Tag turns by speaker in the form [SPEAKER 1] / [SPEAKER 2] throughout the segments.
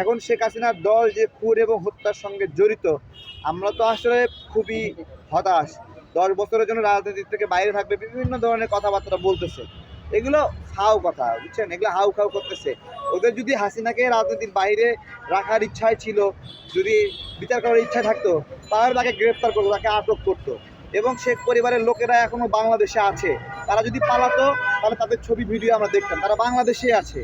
[SPEAKER 1] এখন শেখ হাসিনার দল যে খুন এবং হত্যার সঙ্গে জড়িত, আমরা তো আসলে খুবই হতাশ। দশ বছরের জন্য রাজনীতি থেকে বাইরে থাকবে, বিভিন্ন ধরনের কথাবার্তা বলতেছে। এগুলো হাউ কথা, বুঝছেন? এগুলো হাউ খাউ করতেছে। ওদের যদি হাসিনাকে রাজনীতির বাইরে রাখার ইচ্ছায় ছিল, যদি বিচার করার ইচ্ছা থাকতো, তাহলে তাকে গ্রেপ্তার করতো তাকে আটক করতো। এবং শেখ পরিবারের লোকেরা এখনও বাংলাদেশে আছে। তারা যদি পালাতো, তাহলে তাদের ছবি, ভিডিও আমরা দেখতাম। তারা বাংলাদেশে আছে।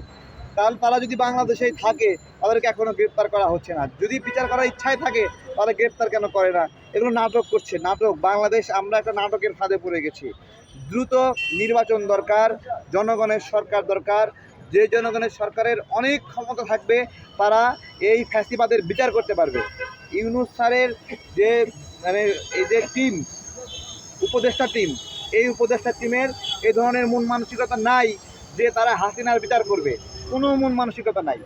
[SPEAKER 1] তাহলে তারা যদি বাংলাদেশেই থাকে, তাদেরকে এখনও গ্রেপ্তার করা হচ্ছে না। যদি বিচার করার ইচ্ছায় থাকে, তাহলে গ্রেপ্তার কেন করে না? এগুলো নাটক করছে, নাটক। বাংলাদেশ, আমরা একটা নাটকের ফাঁদে পড়ে গেছি। দ্রুত নির্বাচন দরকার, জনগণের সরকার দরকার। যে জনগণের সরকারের অনেক ক্ষমতা থাকবে, তারা এই ফ্যাসিবাদের বিচার করতে পারবে। ইউনুস স্যারের যে মানে এই যে টিম উপদেষ্টা টিম এই উপদেষ্টা টিমের এই ধরনের মন মানসিকতা নাই যে তারা হাসিনার বিচার করবে। কোনো মন মানসিকতা নাই।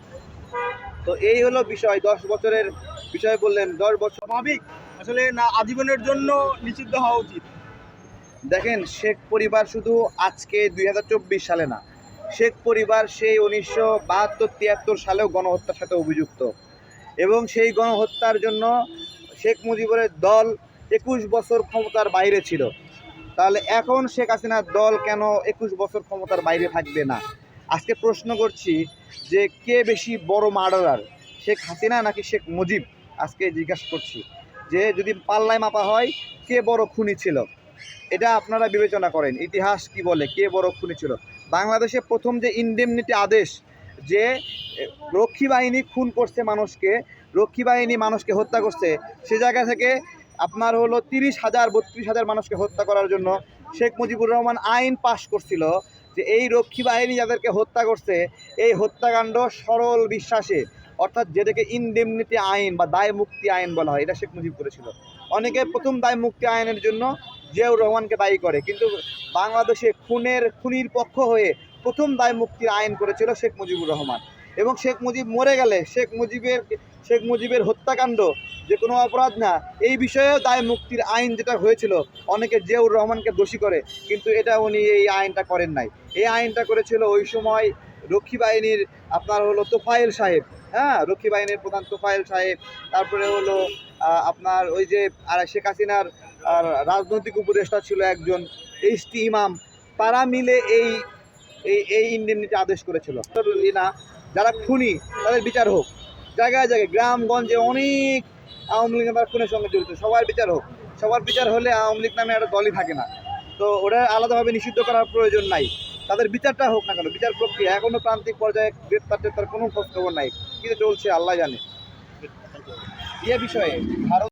[SPEAKER 1] তো এই হলো বিষয়, দশ বছরের বিষয় বললেন, দশ বছর
[SPEAKER 2] স্বাভাবিক আসলে না আজীবনের জন্য নিষিদ্ধ হওয়া উচিত?
[SPEAKER 1] দেখেন, শেখ পরিবার শুধু আজকে দুই হাজার চব্বিশ সালে না, শেখ পরিবার সেই উনিশশো বাহাত্তর তিয়াত্তর সালেও গণহত্যার সাথে অভিযুক্ত। এবং সেই গণহত্যার জন্য শেখ মুজিবুরের দল একুশ বছর ক্ষমতার বাইরে ছিল। তাহলে এখন শেখ হাসিনার দল কেন একুশ বছর ক্ষমতার বাইরে থাকবে না? আজকে প্রশ্ন করছি যে কে বেশি বড় মার্ডারার? শেখ হাসিনা নাকি শেখ মুজিব? আজকে জিজ্ঞাসা করছি যে যদি পাল্লায় মাপা হয়, কে বড় খুনি ছিল? এটা আপনারা বিবেচনা করেন, ইতিহাস কি বলে, কে বড় খুনি ছিল? বাংলাদেশে প্রথম যে ইনডেমনিটি আদেশ যে রক্ষী বাহিনী খুন করছে মানুষকে, রক্ষী বাহিনী মানুষকে হত্যা করছে, সে জায়গা থেকে আপনার হলো তিরিশ হাজার, বত্রিশ হাজার মানুষকে হত্যা করার জন্য শেখ মুজিবুর রহমান আইন পাশ করছিল। যে এই রক্ষী বাহিনী যাদেরকে হত্যা করছে, এই হত্যাকাণ্ড সরল বিশ্বাসে, অর্থাৎ যেটাকে ইনডেমনিটি আইন বা দায় মুক্তি আইন বলা হয়, এটা শেখ মুজিব করেছিল। অনেকে প্রথম দায় মুক্তি আইনের জন্য জিয়াউর রহমানকে দায়ী করে, কিন্তু বাংলাদেশে খুনের খুনির পক্ষ হয়ে প্রথম দায় মুক্তির আইন করেছিল শেখ মুজিবুর রহমান। এবং শেখ মুজিব মরে গেলে শেখ মুজিবের শেখ মুজিবের হত্যাকাণ্ড যে কোনো অপরাধ না। এই বিষয়েও দায় মুক্তির আইন যেটা হয়েছিল, অনেকে জিয়াউর রহমানকে দোষী করে, কিন্তু এটা উনি এই আইনটা করেন নাই। এই আইনটা করেছিল ওই সময় রক্ষী বাহিনীর, আপনার হলো তোফায়েল সাহেব হ্যাঁ? রক্ষী বাহিনীর প্রধান তোফায়েল সাহেব, তারপরে হলো আপনার ওই যে, আর শেখ হাসিনার রাজনৈতিক উপদেষ্টা ছিল একজন এইচ টি ইমাম। তারা মিলে এই এই এই ইন্ডেমনিটি আদেশ করেছিল। না যারা খুনি, তাদের বিচার হোক। জায়গায় জায়গায়, গ্রামগঞ্জে অনেক আওয়ামী লীগ আবার খুনের সঙ্গে জড়িত। সবার বিচার হোক, সবার বিচার হলে আওয়ামী লীগ নামে একটা দলই থাকে না। তো ওটা আলাদাভাবে নিষিদ্ধ করার প্রয়োজন নাই। তাদের বিচারটা হোক না কেন, বিচার প্রক্রিয়া এখনও প্রান্তিক পর্যায়ে গ্রেপ্তার টেপ্তার কোনো খোঁজ খবর নাই কিন্তু চলছে, আল্লাহ জানে। এ বিষয়ে ভারত